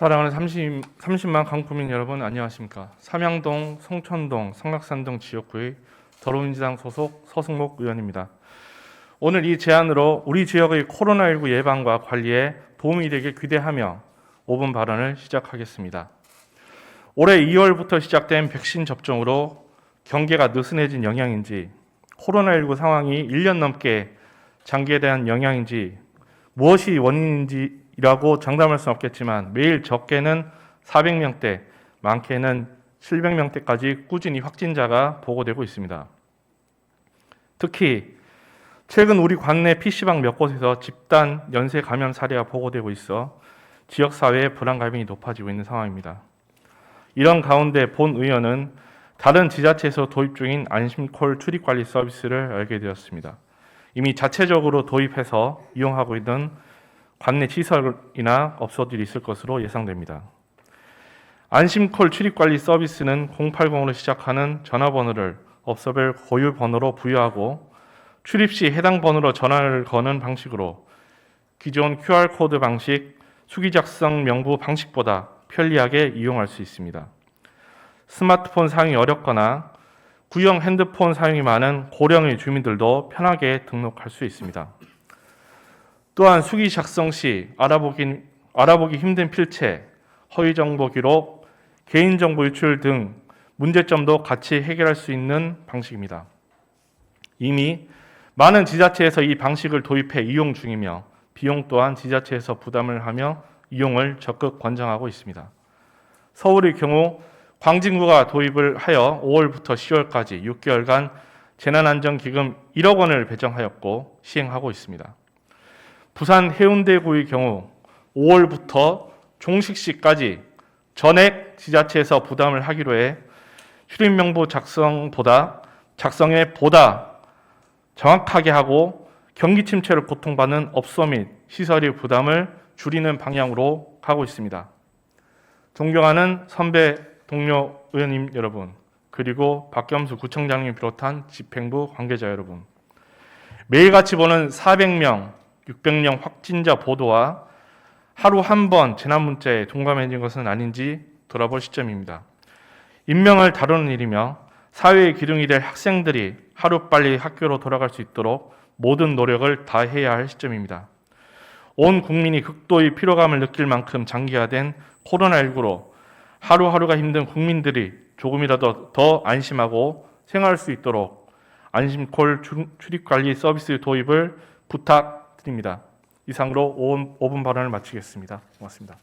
사랑하는 30, 30 만 강구민 여러분 안녕하십니까 삼양동, 송천동, 성락산 등 지역구의 더불어민주당 소속 서승목 의원입니다. 오늘 이 제안으로 우리 지역의 코로나19 예방과 관리에 도움이 되길 기대하며 5분 발언을 시작하겠습니다. 올해 2월부터 시작된 백신 접종으로 경계가 느슨해진 영향인지 코로나19 상황이 1년 넘게 장기에 대한 영향인지 무엇이 원인인지 라고 장담할 수는 없겠지만 매일 적게는 400명대, 많게는 700명대까지 꾸준히 확진자가 보고되고 있습니다. 특히 최근 우리 관내 PC방 몇 곳에서 집단 연쇄 감염 사례가 보고되고 있어 지역 사회의 불안감이 높아지고 있는 상황입니다. 이런 가운데 본 의원은 다른 지자체에서 도입 중인 안심콜 출입 관리 서비스를 알게 되었습니다. 이미 자체적으로 도입해서 이용하고 있는 관내 시설이나 업소들이 있을 것으로 예상됩니다. 안심콜 출입 관리 서비스는 080으로 시작하는 전화번호를 업소별 고유 번호로 부여하고 출입 시 해당 번호로 전화를 거는 방식으로 기존 QR 코드 방식, 수기 작성 명부 방식보다 편리하게 이용할 수 있습니다. 스마트폰 사용이 어렵거나 구형 핸드폰 사용이 많은 고령의 주민들도 편하게 등록할 수 있습니다. 또한 수기 작성 시 알아보기, 알아보기 힘든 필체, 허위 정보 기록, 개인 정보 유출 등 문제점도 같이 해결할 수 있는 방식입니다. 이미 많은 지자체에서 이 방식을 도입해 이용 중이며 비용 또한 지자체에서 부담을 하며 이용을 적극 권장하고 있습니다. 서울의 경우 광진구가 도입을 하여 5월부터 10월까지 6개월간 재난안전기금 1억 원을 배정하였고 시행하고 있습니다. 부산 해운대구의 경우 5월부터 종식 시까지 전액 지자체에서 부담을 하기로 해 출입 명부 작성보다 작성에 보다 정확하게 하고 경기 침체를 고통받는 업소 및 시설의 부담을 줄이는 방향으로 가고 있습니다. 존경하는 선배 동료 의원님 여러분, 그리고 박겸수 구청장님 비롯한 집행부 관계자 여러분, 매일같이 보는 400명, 600명 확진자 보도와 하루 한 번 재난 문자에 동감해진 것은 아닌지 돌아볼 시점입니다. 인명을 다루는 일이며 사회의 기둥이 될 학생들이 하루빨리 학교로 돌아갈 수 있도록 모든 노력을 다해야 할 시점입니다. 온 국민이 극도의 피로감을 느낄 만큼 장기화된 코로나19로 하루하루가 힘든 국민들이 조금이라도 더 안심하고 생활할 수 있도록 안심콜 출입관리 서비스 도입을 부탁 드립니다. 이상으로 5분 발언을 마치겠습니다. 고맙습니다.